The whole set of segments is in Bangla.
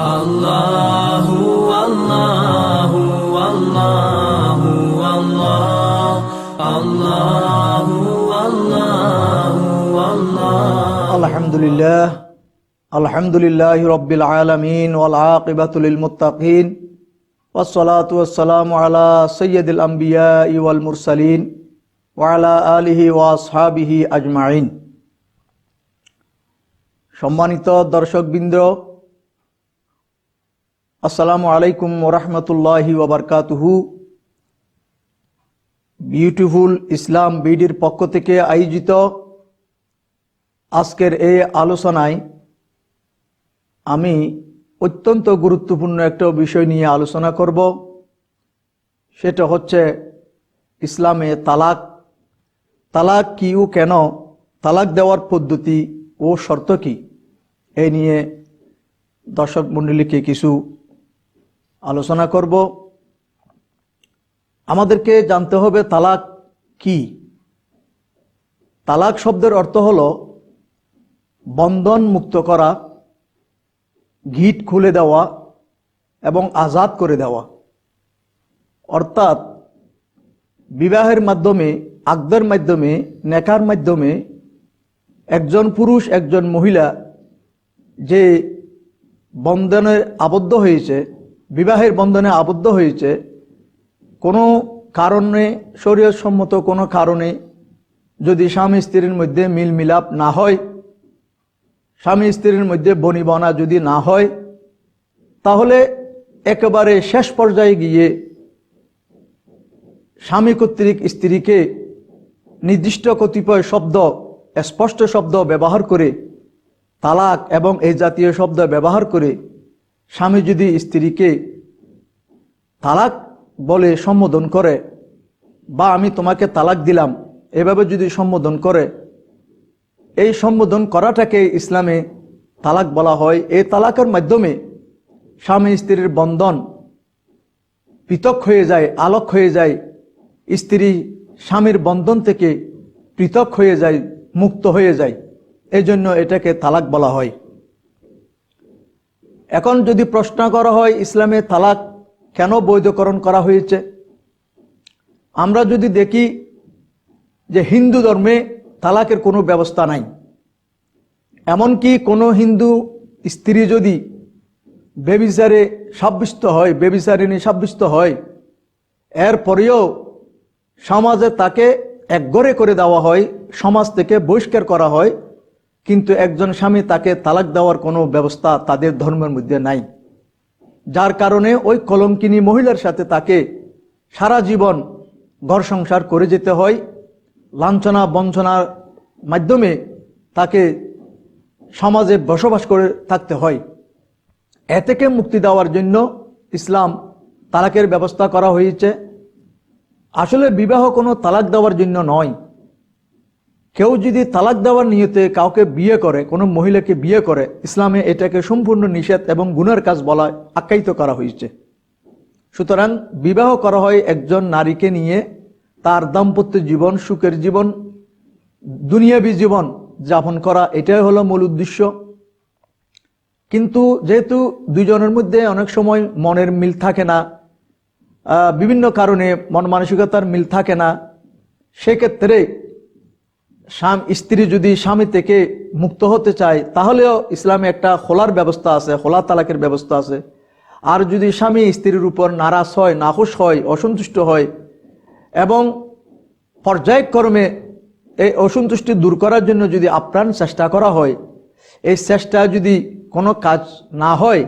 الله والله والله والله الله والله والله الحمد لله الحمد لله رب العالمين والعاقبة للمتقين والصلاة والسلام على سيد الأنبياء والمرسلين وعلى آله وأصحابه أجمعين সম্মানিত দর্শকবৃন্দ আসসালামু আলাইকুম ওরহমতুল্লাহি ওবরকাতুহু। বিউটিফুল ইসলাম বিডির পক্ষ থেকে আয়োজিত আজকের এই আলোচনায় আমি অত্যন্ত গুরুত্বপূর্ণ একটা বিষয় নিয়ে আলোচনা করব। সেটা হচ্ছে ইসলামে তালাক। তালাক কি ও কেন? তালাক দেওয়ার পদ্ধতি ও শর্ত কি? এই নিয়ে দর্শক মণ্ডলীকে কিছু আলোচনা করব। আমাদেরকে জানতে হবে তালাক কি? তালাক শব্দের অর্থ হল বন্ধন মুক্ত করা গিট খুলে দেওয়া এবং আজাদ করে দেওয়া। অর্থাৎ বিবাহের মাধ্যমে, আকদের মাধ্যমে, নেকার মাধ্যমে একজন পুরুষ, একজন মহিলা যে বন্ধনে আবদ্ধ হয়েছে বিবাহের বন্ধনে আবদ্ধ হয়েছে, কোনো কারণে শরীয়সম্মত কোনো কারণে যদি স্বামী স্ত্রীর মধ্যে মিল মিলাপ না হয়, স্বামী স্ত্রীর মধ্যে বনিবনা যদি না হয়, তাহলে একেবারে শেষ পর্যায়ে গিয়ে স্বামী কর্তৃক স্ত্রীকে নির্দিষ্ট কতিপয় শব্দ, স্পষ্ট শব্দ ব্যবহার করে, তালাক এবং এই জাতীয় শব্দ ব্যবহার করে স্বামী যদি স্ত্রীকে তালাক বলে সম্বোধন করে, বা, আমি তোমাকে তালাক দিলাম। এভাবে যদি সম্বোধন করে, এই সম্বোধন করাটাকে ইসলামে তালাক বলা হয়। এই তালাকের মাধ্যমে স্বামী স্ত্রীর বন্ধন পৃথক হয়ে যায়, আলোক হয়ে যায়। স্ত্রী স্বামীর বন্ধন থেকে পৃথক হয়ে যায়, মুক্ত হয়ে যায়। এই জন্য এটাকে তালাক বলা হয়। এখন যদি প্রশ্ন করা হয় ইসলামে তালাক কেন বৈধকরণ করা হয়েছে? আমরা যদি দেখি যে হিন্দু ধর্মে তালাকের কোনো ব্যবস্থা নাই। এমনকি কোনো হিন্দু স্ত্রী যদি বেবিচারে সাব্যস্ত হয়, বেবিচারিণী সাব্যস্ত হয়, এরপরেও সমাজে তাকে একগরে করে দেওয়া হয়, সমাজ থেকে বহিষ্কার করা হয় কিন্তু একজন স্বামী তাকে তালাক দেওয়ার কোনো ব্যবস্থা তাদের ধর্মের মধ্যে নাই। যার কারণে ওই কলঙ্কিনী মহিলার সাথে তাকে সারা জীবন ঘর সংসার করে যেতে হয়। লাঞ্ছনা, বঞ্চনার মাধ্যমে তাকে সমাজে বসবাস করে থাকতে হয়। এ থেকে মুক্তি দেওয়ার জন্য ইসলাম তালাকের ব্যবস্থা করা হয়েছে। আসলে বিবাহ কোনো তালাক দেওয়ার জন্য নয়। কেউ যদি তালাক দেওয়ার নিয়তে কাউকে বিয়ে করে, কোনো মহিলাকে বিয়ে করে, ইসলামে এটাকে সম্পূর্ণ নিষেধ এবং গুণের কাজ বলা আখ্যায়িত করা হয়েছে। সুতরাং বিবাহ করা হয় একজন নারীকে নিয়ে, তার দাম্পত্য জীবন, সুখের জীবন, দুনিয়াবি জীবন যাপন করা, এটাই হলো মূল উদ্দেশ্য। কিন্তু যেহেতু দুজনের মধ্যে অনেক সময় মনের মিল থাকে না বিভিন্ন কারণে মন মানসিকতার মিল থাকে না, সেক্ষেত্রে স্বাম, স্ত্রী যদি স্বামী থেকে মুক্ত হতে চায়, তাহলেও ইসলামে একটা খোলার ব্যবস্থা আছে, খোলা তালাকের ব্যবস্থা আছে। আর যদি স্বামী স্ত্রীর উপর নারাজ হয়, নাখুশ হয়, অসন্তুষ্ট হয়, এবং পর্যায়ক্রমে এই অসন্তুষ্টি দূর করার জন্য যদি আপ্রাণ চেষ্টা করা হয়, এই চেষ্টা যদি কোনো কাজ না হয়,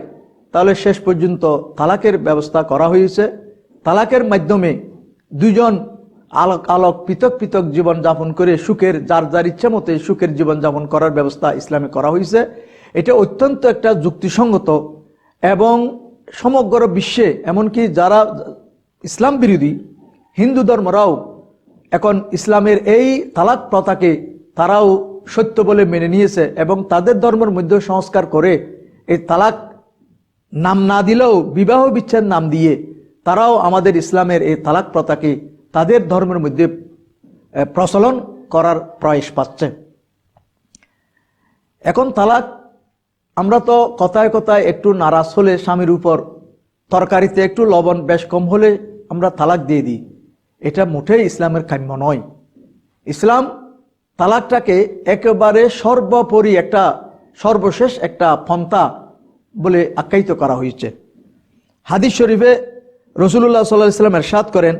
তাহলে শেষ পর্যন্ত তালাকের ব্যবস্থা করা হয়েছে। তালাকের মাধ্যমে দুজন আলোক আলোক, পৃথক পৃথক জীবন যাপন করে সুখের, যার যার ইচ্ছা মতে সুখের জীবন যাপন করার ব্যবস্থা ইসলামে করা হয়েছে এটা অত্যন্ত একটা যুক্তিসঙ্গত এবং সমগ্র বিশ্বে, এমনকি যারা ইসলাম বিরোধী, হিন্দু ধর্মরাও এখন ইসলামের এই তালাক প্রথাকে তারাও সত্য বলে মেনে নিয়েছে এবং তাদের ধর্মের মধ্যে সংস্কার করে এই তালাক নাম না দিলেও বিবাহ বিচ্ছেদ নাম দিয়ে তারাও আমাদের ইসলামের এই তালাক প্রথাকে তাদের ধর্মের মধ্যে প্রচলন করার প্রয়াস পাচ্ছে। এখন তালাক, আমরা তো কথায় কথায় একটু নারাজ হলে স্বামীর উপর, তরকারিতে একটু লবণ বেশ কম হলে আমরা তালাক দিয়ে দিই। এটা মোটেই ইসলামের কাম্য নয়। ইসলাম তালাকটাকে একেবারে সর্বোপরি একটা, সর্বশেষ একটা পন্থা বলে আখ্যায়িত করা হয়েছে। হাদিস শরীফে রসুল্লাহ সাল্লাহ ইসলাম এরশাদ করেন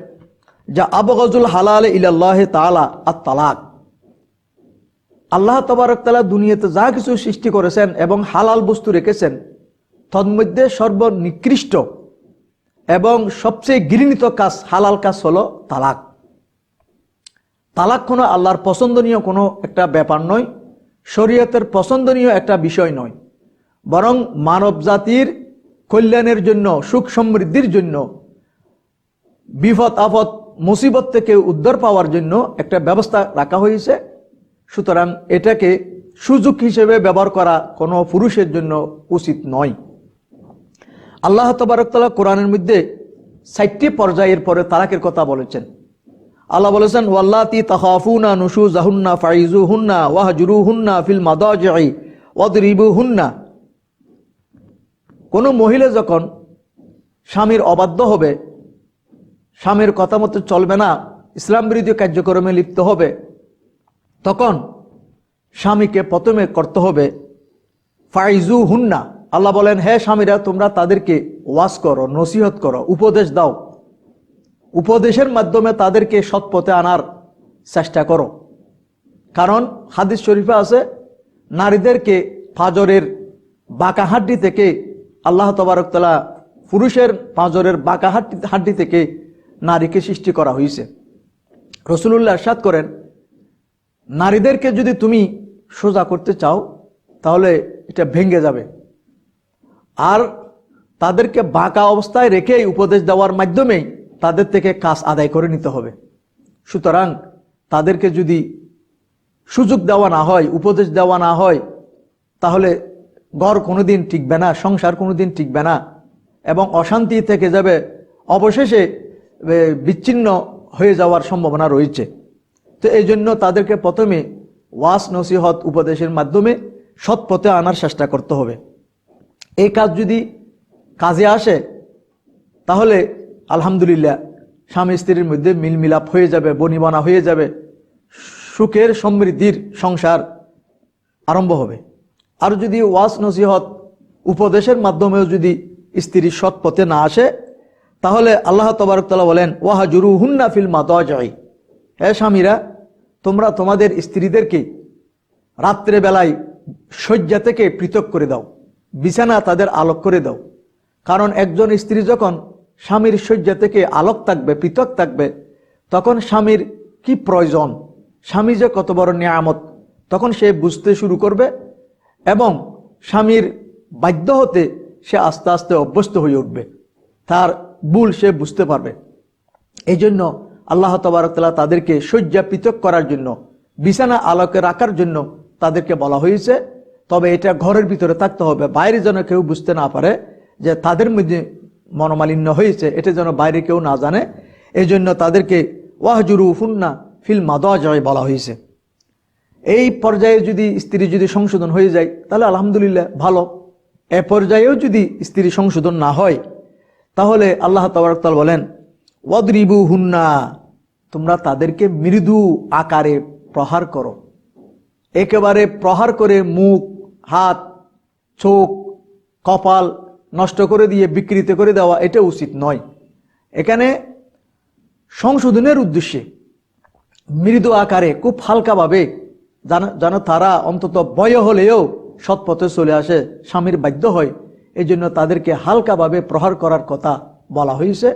যা আবগজুল হালাল ইলাল্লাহ তালা আর তালাক আল্লাহ তবারকতালা দুনিয়াতে যা কিছু সৃষ্টি করেছেন এবং হালাল বস্তু রেখেছেন, তন্মধ্যে সর্বনিকৃষ্ট এবং সবচেয়ে গৃহীত কাজ, হালাল কাজ হলো তালাক। তালাক কোনো আল্লাহর পছন্দনীয় কোনো একটা ব্যাপার নয়, শরীয়তের পছন্দনীয় একটা বিষয় নয়। বরং মানব জাতির কল্যাণের জন্য, সুখ সমৃদ্ধির জন্য বিপদ আপদ মুসিবত থেকে উদ্ধার পাওয়ার জন্য একটা ব্যবস্থা রাখা হয়েছে। সুতরাং এটাকে সুযোগ হিসেবে ব্যবহার করা কোনো পুরুষের জন্য উচিত নয়। আল্লাহ তবারকতলা কোরআনের মধ্যে ষাটটি পর্যায়ের পরে তালাকের কথা বলেছেন। আল্লাহ বলেছেন, ওয়াল্লাতি তাহাফুনা নুসু জাহুন্না ফাইজু হুন্না ওয়াহজুরু হুন্না ফিল মাদাজি ওয়াদরিবু হুন্না কোনো মহিলা যখন স্বামীর অবাধ্য হবে স্বামীর কথা মতো চলবে না, ইসলাম বিরোধী কার্যক্রমে লিপ্ত হবে, তখন স্বামীকে প্রথমে করতে হবে, ফাইজু হুন্না। আল্লাহ বলেন, হে স্বামীরা, তোমরা তাদেরকে ওয়াজ করো, নসিহত করো, উপদেশ দাও। উপদেশের মাধ্যমে তাদেরকে সৎ পথে আনার চেষ্টা করো। কারণ হাদিস শরীফে আছে, নারীদেরকে ফাজরের বাঁকা হাড্ডি থেকে আল্লাহ তবারকতলা পুরুষের পাঁজরের বাঁকা হাড্ডি হাড্ডি থেকে নারীকে সৃষ্টি করা হয়েছে রসুল্লাহ সাদ করেন, নারীদেরকে যদি তুমি সোজা করতে চাও, তাহলে এটা ভেঙে যাবে। আর তাদেরকে বাঁকা অবস্থায় রেখেই উপদেশ দেওয়ার মাধ্যমেই তাদের থেকে কাজ আদায় করে নিতে হবে। সুতরাং তাদেরকে যদি সুযোগ দেওয়া না হয়, উপদেশ দেওয়া না হয়, তাহলে ঘর কোনোদিন টিকবে না, সংসার কোনোদিন টিকবে না, এবং অশান্তি থেকে যাবে। অবশেষে বিচ্ছিন্ন হয়ে যাওয়ার সম্ভাবনা রয়েছে। তো এই জন্য তাদেরকে প্রথমে ওয়াস নসিহত উপদেশের মাধ্যমে সৎ পথে আনার চেষ্টা করতে হবে। এই কাজ যদি কাজে আসে, তাহলে আলহামদুলিল্লাহ স্বামী স্ত্রীর মধ্যে মিলমিলাপ হয়ে যাবে, বনিবনা হয়ে যাবে, সুখের সমৃদ্ধির সংসার আরম্ভ হবে। আর যদি ওয়াস নসিহত উপদেশের মাধ্যমেও যদি স্ত্রী সৎ পথে না আসে তাহলে আল্লাহ তবরকতলা বলেন ওয়াহা জুরু হুন্না ফিল মাতাই হে স্বামীরা, তোমরা তোমাদের স্ত্রীদেরকে রাত্রে বেলায় শয্যা থেকে পৃথক করে দাও, বিছানা তাদের আলোক করে দাও। কারণ একজন স্ত্রী যখন স্বামীর শয্যা থেকে আলোক থাকবে, পৃথক থাকবে, তখন স্বামীর কি প্রয়োজন? স্বামী যে কত বড় নিয়ামত, তখন সে বুঝতে শুরু করবে এবং স্বামীর বাধ্য হতে সে আস্তে আস্তে অভ্যস্ত হয়ে উঠবে। তার ভুল সে বুঝতে পারবে। এই জন্য আল্লাহ তবারকতালা তাদেরকে শয্যা পৃথক করার জন্য, বিছানা আলোকে রাখার জন্য তাদেরকে বলা হয়েছে। তবে এটা ঘরের ভিতরে থাকতে হবে, বাইরে যেন কেউ বুঝতে না পারে যে তাদের মধ্যে মনোমালিন্য হয়েছে, এটা যেন বাইরে কেউ না জানে। এই জন্য তাদেরকে ওয়াহজুরু ফুন্না ফিল মাদায় বলা হয়েছে। এই পর্যায়ে যদি স্ত্রী যদি সংশোধন হয়ে যায়, তাহলে আলহামদুলিল্লাহ ভালো। এ পর্যায়েও যদি স্ত্রী সংশোধন না হয় তাহলে আল্লাহ তবরকতাল বলেন ওয়াদরিবু হুন্না তোমরা তাদেরকে মৃদু আকারে প্রহার করো। একেবারে প্রহার করে মুখ, হাত, চোখ, কপাল নষ্ট করে দিয়ে বিকৃত করে দেওয়া এটা উচিত নয়। এখানে সংশোধনের উদ্দেশ্যে মৃদু আকারে খুব হালকাভাবে যেন যেন তারা অন্তত বয় হলেও সৎপথে চলে আসে, স্বামীর বাধ্য হয়। এই জন্য তাদেরকে হালকাভাবে প্রহার করার কথা বলা হয়েছে।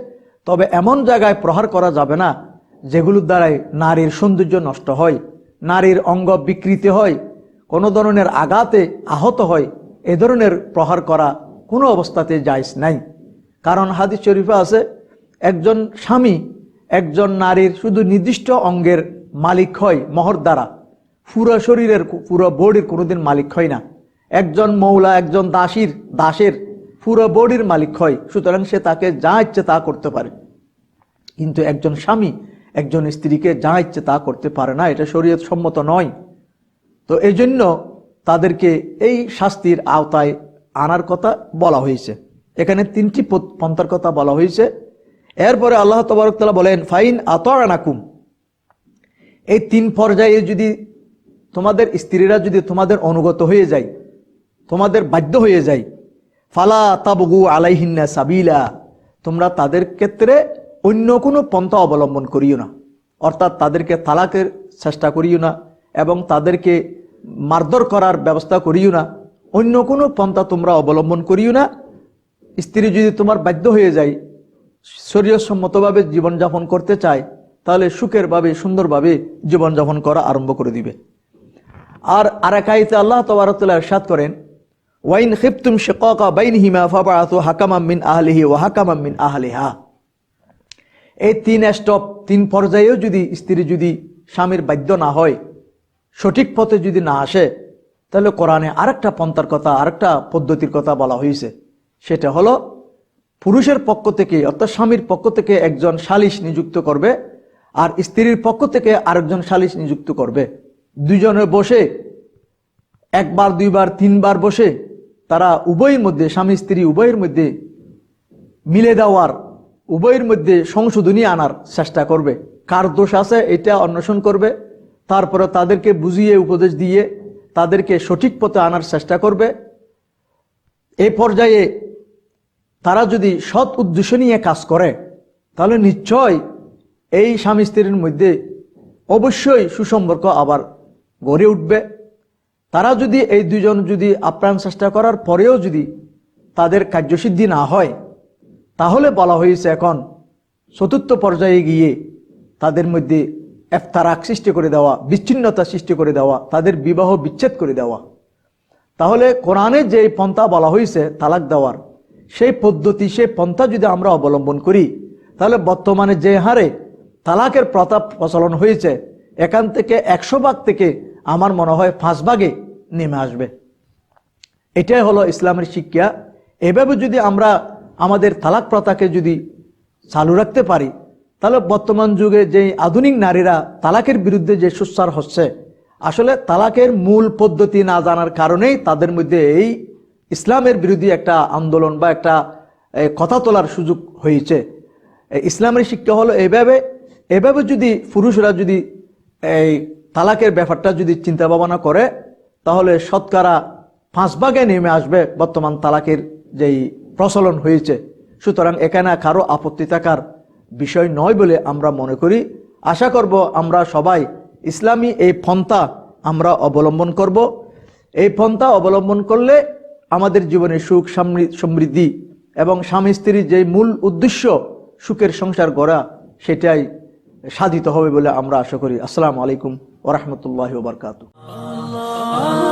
তবে এমন জায়গায় প্রহার করা যাবে না, যেগুলোর দ্বারাই নারীর সৌন্দর্য নষ্ট হয়, নারীর অঙ্গ বিকৃতি হয়, কোনো ধরনের আঘাতে আহত হয়, এ ধরনের প্রহার করা কোনো অবস্থাতে জায়জ নাই। কারণ হাদিস শরীফে আছে, একজন স্বামী একজন নারীর শুধু নির্দিষ্ট অঙ্গের মালিক হয়, মহর দ্বারা। পুরো শরীরের, পুরো বডির কোনোদিন মালিক হয় না। একজন মৌলা, একজন দাসীর, দাসের পুরো বডির মালিক হয়, সুতরাং সে তাকে যা ইচ্ছে তা করতে পারে। কিন্তু একজন স্বামী, একজন স্ত্রীকে যা ইচ্ছে তা করতে পারে না, এটা শরীয়ত সম্মত নয়। তো এই জন্য তাদেরকে এই শাস্তির আওতায় আনার কথা বলা হয়েছে। এখানে তিনটি পন্থার কথা বলা হয়েছে। এরপরে আল্লাহ তবরকতলা বলেন, ফাইন আতরানাকুম এই তিন পর্যায়ে যদি তোমাদের স্ত্রীরা যদি তোমাদের অনুগত হয়ে যায় তোমাদের বাধ্য হয়ে যায় ফালা তাবগু আলাইহিন্না সাবিলা। তোমরা তাদের ক্ষেত্রে অন্য কোনো পন্থা অবলম্বন করিও না। অর্থাৎ তাদেরকে তালাকের চেষ্টা করিও না এবং তাদেরকে মারধর করার ব্যবস্থা করিও না। অন্য কোনো পন্থা তোমরা অবলম্বন করিও না। স্ত্রী যদি তোমার বাধ্য হয়ে যায় শরীরসম্মতভাবে জীবনযাপন করতে চায়, তাহলে সুখেরভাবে, সুন্দরভাবে জীবনযাপন করা আরম্ভ করে দিবে। আর আরাকাইতে আল্লাহ তবরতুল্লাহ এরশাদ করেন ওয়াইন খিফতুম শিকাকা বাইনহিমা ফাবাআতু হাকামাম মিন আহলিহি ওয়া হাকামাম মিন আহলিহা। এই তিন স্টপ, তিন পর্যায়েও যদি স্ত্রী যদি স্বামীর বাধ্য না হয়, সঠিক পথে যদি না আসে, তাহলে কোরআনে আরেকটা পন্থার কথা, আরেকটা পদ্ধতির কথা বলা হয়েছে সেটা হলো, পুরুষের পক্ষ থেকে অর্থাৎ স্বামীর পক্ষ থেকে একজন সালিশ নিযুক্ত করবে আর স্ত্রীর পক্ষ থেকে আরেকজন সালিশ নিযুক্ত করবে। দুজনে বসে, একবার, দুইবার, তিনবার বসে তারা উভয়ের মধ্যে, স্বামী, স্ত্রী উভয়ের মধ্যে মিলে দেওয়ার, উভয়ের মধ্যে সংশোধনী আনার চেষ্টা করবে। কার দোষ আছে এটা অন্বেষণ করবে, তারপরে তাদেরকে বুঝিয়ে, উপদেশ দিয়ে তাদেরকে সঠিক পথে আনার চেষ্টা করবে। এই পর্যায়ে তারা যদি সৎ উদ্দেশ্য নিয়ে কাজ করে, তাহলে নিশ্চয় এই স্বামী, স্ত্রীর মধ্যে অবশ্যই সুসম্পর্ক আবার গড়ে উঠবে। তারা যদি এই দুজন যদি আপ্রাণ চেষ্টা করার পরেও যদি তাদের কার্যসিদ্ধি না হয়, তাহলে বলা হয়েছে এখন চতুর্থ পর্যায়ে গিয়ে তাদের মধ্যে এফতারাক সৃষ্টি করে দেওয়া, বিচ্ছিন্নতা সৃষ্টি করে দেওয়া, তাদের বিবাহ বিচ্ছেদ করে দেওয়া। তাহলে কোরআনে যে পন্থা বলা হয়েছে তালাক দেওয়ার, সেই পদ্ধতি, সেই পন্থা যদি আমরা অবলম্বন করি, তাহলে বর্তমানে যে হারে তালাকের প্রতাপ প্রচলন হয়েছে, এখান থেকে একশো ভাগ থেকে আমার মনে হয় পাঁচ ভাগে নেমে আসবে। এটাই হলো ইসলামের শিক্ষা। এভাবে যদি আমরা আমাদের তালাক প্রথাকে যদি চালু রাখতে পারি, তাহলে বর্তমান যুগে যে আধুনিক নারীরা তালাকের বিরুদ্ধে যে সুস্বার হচ্ছে, আসলে তালাকের মূল পদ্ধতি না জানার কারণেই তাদের মধ্যে এই ইসলামের বিরোধী একটা আন্দোলন বা একটা কথা তোলার সুযোগ হয়েছে। ইসলামের শিক্ষা হলো এভাবে এভাবে যদি পুরুষরা যদি, এই তালাকের ব্যাপারটা যদি চিন্তা ভাবনা করে, তাহলে শতকরা পাঁচ ভাগে নেমে আসবে বর্তমান তালাকের যেই প্রচলন হয়েছে। সুতরাং এখানে কারও আপত্তি থাকার বিষয় নয় বলে আমরা মনে করি। আশা করব আমরা সবাই ইসলামী এই পন্থা আমরা অবলম্বন করব। এই পন্থা অবলম্বন করলে আমাদের জীবনে সুখ সমৃদ্ধি এবং স্বামী স্ত্রীর যে মূল উদ্দেশ্য সুখের সংসার গড়া, সেটাই সাধিত হবে বলে আমরা আশা করি। আসসালামু আলাইকুম। ওরহমতুল্লাহ বারকাতু Allah